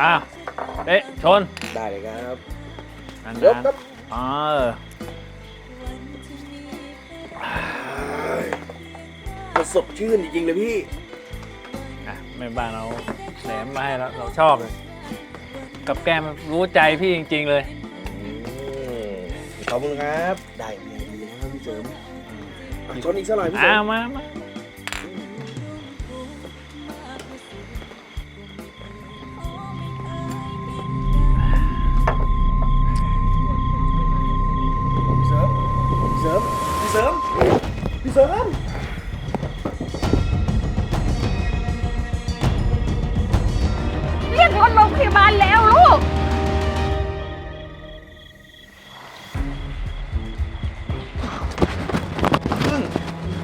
อ้าวเอ๊ะชนได้เลยครับนั่นยกนะครับอ๋อเออมันสดชื่นจริงๆเลยพี่ อะแม่บ้านเราแหนมมาให้แล้วเราชอบเลย กับแก้มรู้ใจพี่จริง ๆ เลยอืมขอบคุณครับ ได้เมียดีนะครับพี่เสริมอะชนอีกสักหน่อยพี่เสริอ้ามวมามา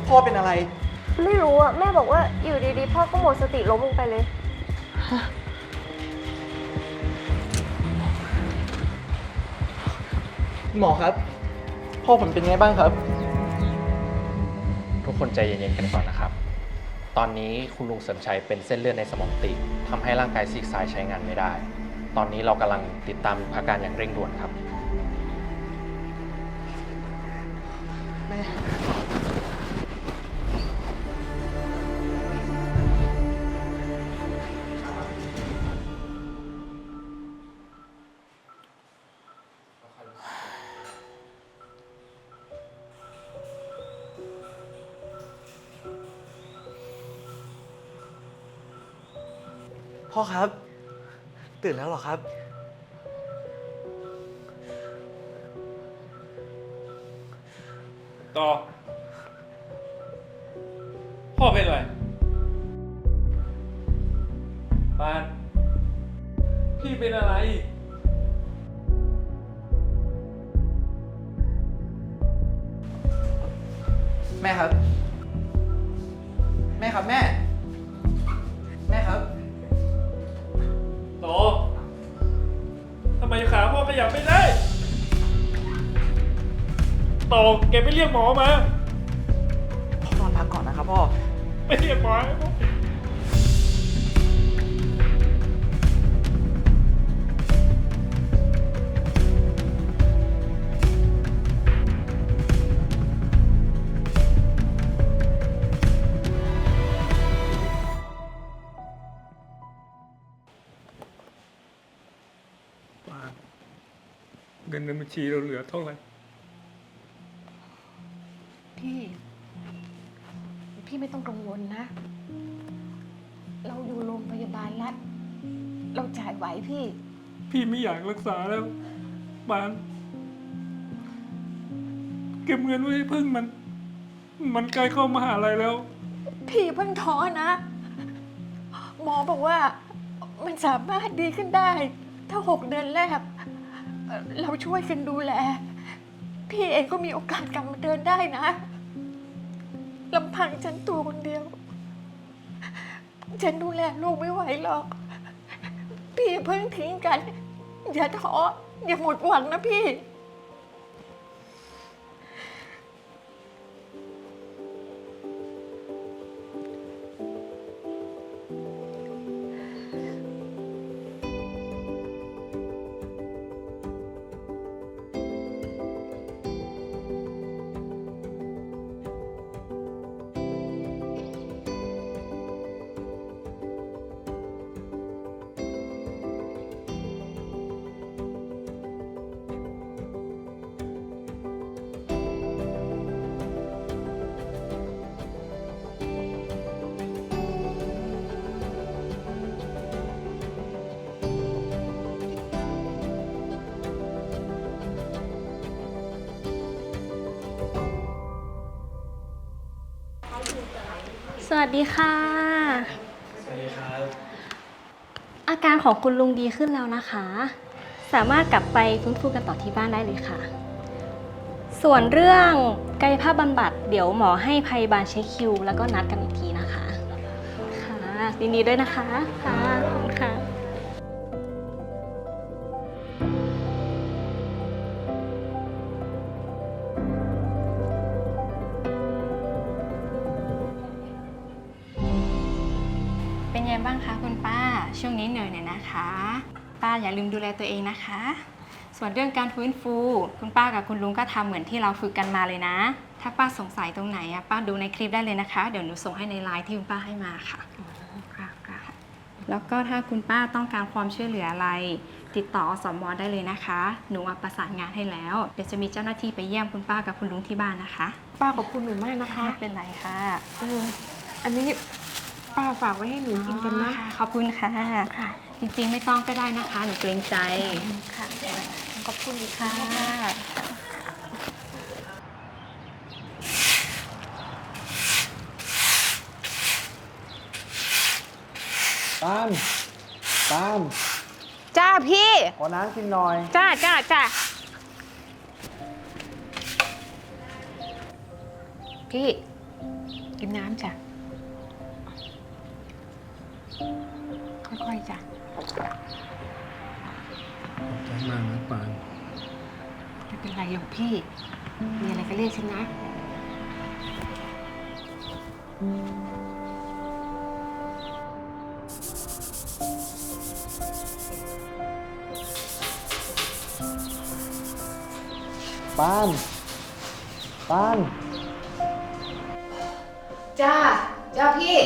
พ่อเป็นอะไร ไม่รู้อะ แม่บอกว่าอยู่ดีๆ พ่อก็หมดสติล้มลงไปเลย หมอครับ พ่อผมเป็นไงบ้างครับ ทุกคนใจเย็นๆกันก่อนนะครับ ตอนนี้คุณลุงเสริมชัยเป็นเส้นเลือดในสมองตีบทำให้ร่างกายซีกซ้ายใช้งานไม่ได้ ตอนนี้เรากำลังติดตามอาการอย่างเร่งด่วนครับ พ่อครับ ตื่นแล้วเหรอครับ ต่อ พ่อเป็นอะไรปานพี่เป็นอะไร ยับไม่ได้ต่อแกไปเรียกหมอมาพ่อนอนพักก่อนนะครับพ่อไปเรียกหมอให้พ่อ เงินในบัญชีเราเหลือเท่าไหร่ พี่ พี่ไม่ต้องกังวลนะ เราอยู่โรงพยาบาลรัฐ เราจ่ายไหวพี่ พี่ไม่อยากรักษาแล้วบาน เก็บเงินไว้ให้พึ่งมัน มันใกล้เข้ามหาลัยแล้ว พี่เพิ่งท้อนะ หมอบอกว่ามันสามารถดีขึ้นได้ ถ้าหกเดือนแรก เอ่อเราช่วยกันดูแล พี่เองก็มีโอกาสกลับมาเดินได้นะลำพังฉันตัวคนเดียว ฉันดูแลลูกไม่ไหวหรอก พี่เพิ่งทิ้งกัน อย่าท้ออย่าหมดหวังนะพี่ สวัสดีค่ะอาการของคุณลุงดีขึ้นแล้วนะคะ สามารถกลับไปฟื้นฟูกันต่อที่บ้านได้เลยค่ะ ส่วนเรื่องกายภาพบำบัดเดี๋ยวหมอให้พยาบาลเช็คคิว แล้วก็นัดกันอีกทีนะคะ ค่ะยินดีด้วยนะคะ ค่ะขอบคุณค่ะ ช่วงนี้เหนื่อยหน่อยนะคะ ป้าอย่าลืมดูแลตัวเองนะคะ ส่วนเรื่องการฟื้นฟู คุณป้ากับคุณลุงก็ทำเหมือนที่เราฝึกกันมาเลยนะ ถ้าป้าสงสัยตรงไหนอะป้าดูในคลิปได้เลยนะคะ เดี๋ยวหนูส่งให้ในไลน์ที่คุณป้าให้มาค่ะค่ะค่ะแล้วก็ถ้าคุณป้าต้องการความช่วยเหลืออะไร ติดต่ออสมได้เลยนะคะ หนูอะประสานงานให้แล้ว เดี๋ยวจะมีเจ้าหน้าที่ไปเยี่ยมคุณป้ากับคุณลุงที่บ้านนะคะ ป้าขอบคุณหนูมากนะคะ ไม่เป็นไรค่ะ เออ อันนี้ ป้าฝากไว้ให้หนูกินกันนะ ขอบคุณค่ะค่ะ จริงๆไม่ต้องก็ได้นะคะ หนูเกรงใจ ค่ะขอบคุณอีกค่ะ ปาล์มปาล์มจ้าพี่ ขอน้ำกินหน่อย จ้าจ้าจ้าพี่ กินน้ำจ้ะ จ้ะใจมากนะปานไม่เป็นไรหรอกพี่ มีอะไรก็เรียกฉันนะ ปาล์มปาล์มจ้า จ้าพี่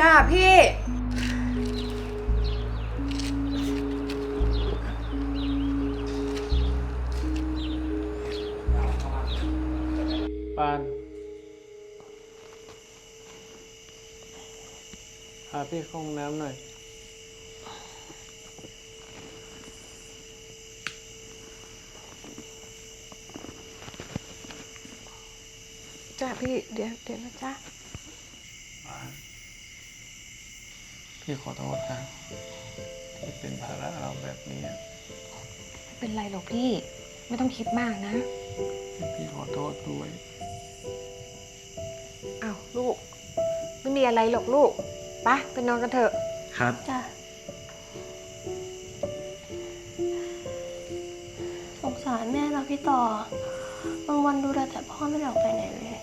จ้าพี่ ปานพาพี่เข้าห้องน้ำหน่อย จ้าพี่เดี๋ยวเดี๋ยวนะจ้า พี่ขอโทษนะที่เป็นภาระเราแบบนี้ไม่เป็นไรหรอกพี่ ไม่ต้องคิดมากนะ พี่ขอโทษด้วยอ้าวลูก ไม่มีอะไรหรอกลูกไปะไปนอนกันเถอะ ครับ จ้ะสงสารแม่นะพี่ต่อบางวันดูแลแต่พ่อไม่ได้ออกไปไหนเลย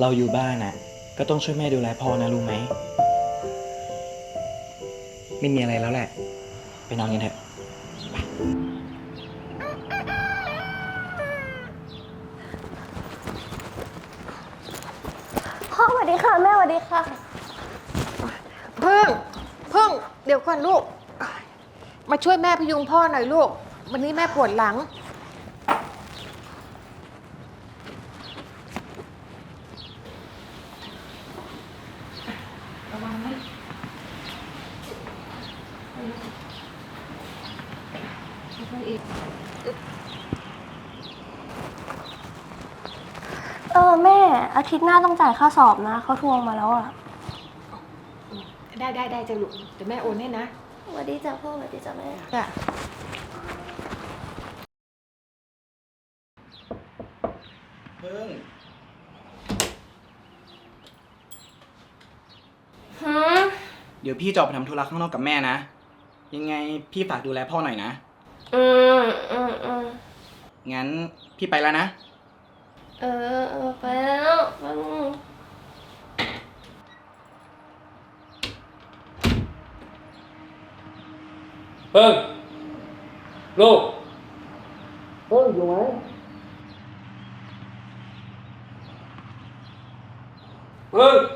เราอยู่บ้านน่ะ ก็ต้องช่วยแม่ดูแลพ่อนะรู้ไหม ไม่มีอะไรแล้วแหละ ไปนอนกันเถอะพ่อสวัสดีค่ะ แม่สวัสดีค่ะ พึ่งพึ่ง เดี๋ยวก่อนลูก มาช่วยแม่พยุงพ่อหน่อยลูก วันนี้แม่ปวดหลัง เออแม่ อา ทิตย์หน้าต้องจ่ายค่าสอบนะเขาทวงมาแล้วอะได้ได้ได้จะลูกเดี๋ยวแม่โอนให้นะสวัสดีจ้ะพ่อสวัสดีจ้ะแม่จ้ะเพิ่งหืมเดี๋ยวพี่จะออกไปทำธุระข้างนอกกับแม่นะ ยังไงพี่ฝากดูแลพ่อหน่อยนะ อืมอืมอืมงั้นพี่ไปแล้วนะ เออเออไปแล้วอืมเพิ่งลูก เพิ่งอยู่ไหมเพิ่งพึ่ง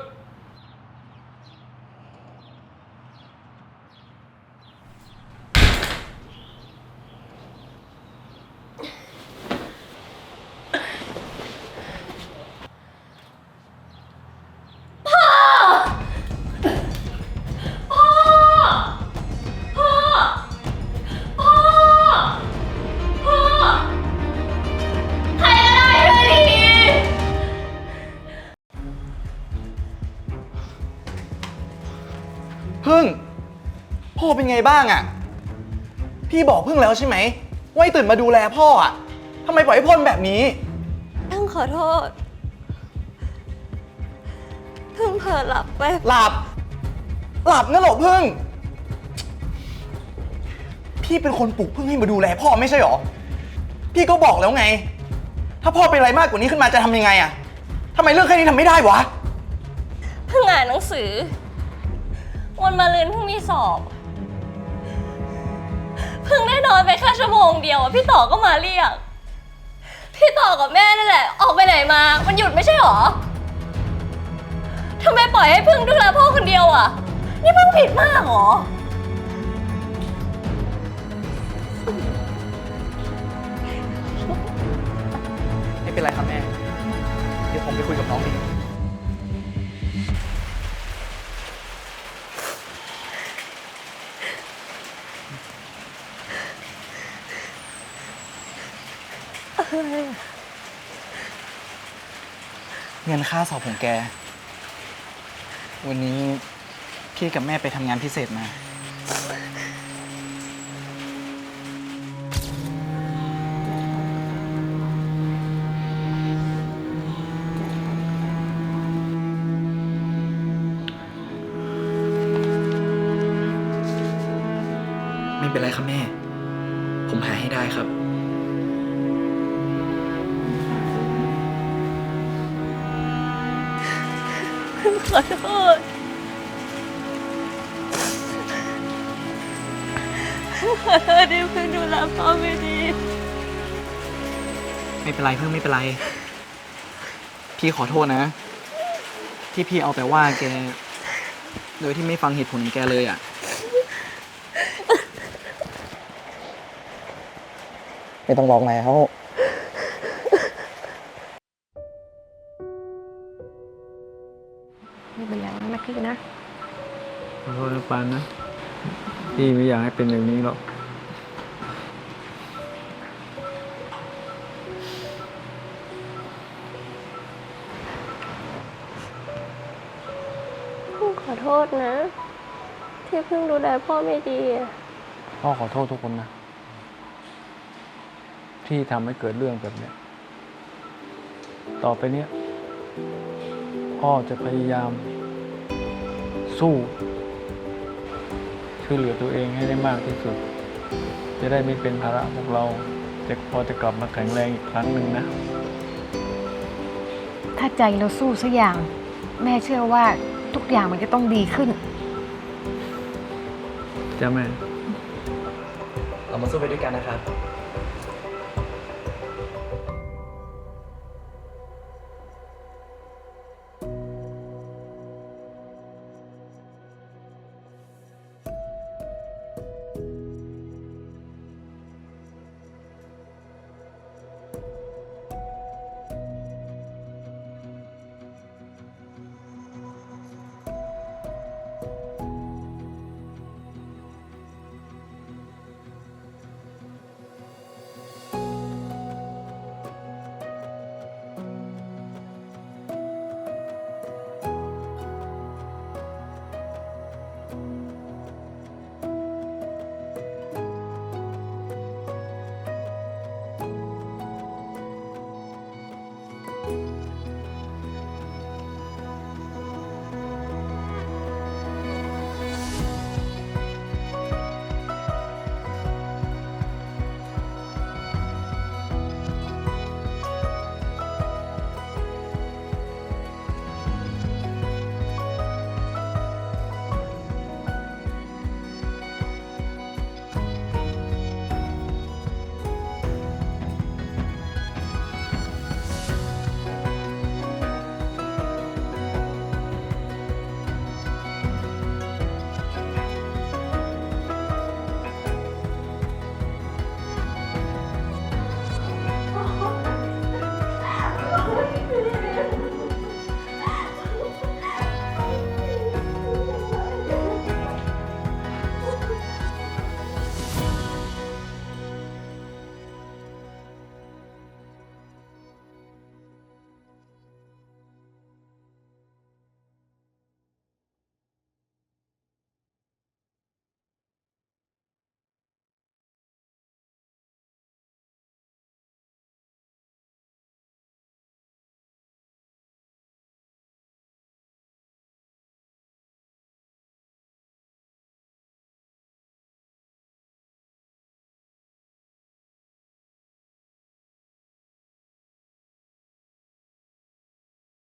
พ่อเป็นไงบ้างอะ่ะพี่บอกพึ่งแล้วใช่ไหมว่าให้ตื่นมาดูแลพ่ออะ่ะทำไมปล่อยให้พ่นแบบนี้ เพิ่งขอโทษ เพิ่งเผลอหลับไป หลับ หลับงั้นเหรอพึ่ง พี่เป็นคนปลุกพึ่งให้มาดูแลพ่อไม่ใช่หรอ พี่ก็บอกแล้วไง ถ้าพ่อเป็นอะไรมากกว่านี้ขึ้นมาจะทำยังไงอะทำไมเรื่องแค่นี้ทำไม่ได้วะ เพิ่งอ่านหนังสือ วันมาลืนเพิ่งมีสอบเพิ่งได้ นอนไปแค่ชั่วโมงเดียวอะพี่ต่อก็มาเรียก พี่ต่อกับแม่นั่นแหละ ออกไปไหนมา มันหยุดไม่ใช่หรอทำไมปล่อยให้พิ่งดูแลพ่อคนเดียวอะนี่พิ่งผิดมากหรอ ไม่เป็นไรครับแม่ เดี๋ยวผมไปคุยกับน้องเอง เงินค่าสอบของแก วันนี้พี่กับแม่ไปทำงานพิเศษมา ขอโทษ ขอโทษที่เพิ่งดูแลพ่อไม่ดี ไม่เป็นไรเพิ่งไม่เป็นไร พี่ขอโทษนะ ที่พี่เอาแต่ว่าแก โดยที่ไม่ฟังเหตุผลของแกเลยอะ ไม่ต้องร้องแล้ว พี่นะขอโทษนะปานนะ พี่ไม่อยากให้เป็นอย่างนี้หรอกขอโทษนะ ที่เพิ่งดูแลพ่อไม่ดีอะพ่อขอโทษทุกคนนะ ที่ทำให้เกิดเรื่องแบบเนี้ยต่อไปเนี้ยพ่อจะพยายาม สู้ช่วยเหลือตัวเองให้ได้มากที่สุด จะได้ไม่เป็นภาระพวกเราจะพอจะกลับมาแข็งแรงอีกครั้งหนึ่งนะ ถ้าใจเราสู้สักอย่าง แม่เชื่อว่าทุกอย่างมันจะต้องดีขึ้น จ้าแม่ เรามาสู้ไปด้วยกันนะครับ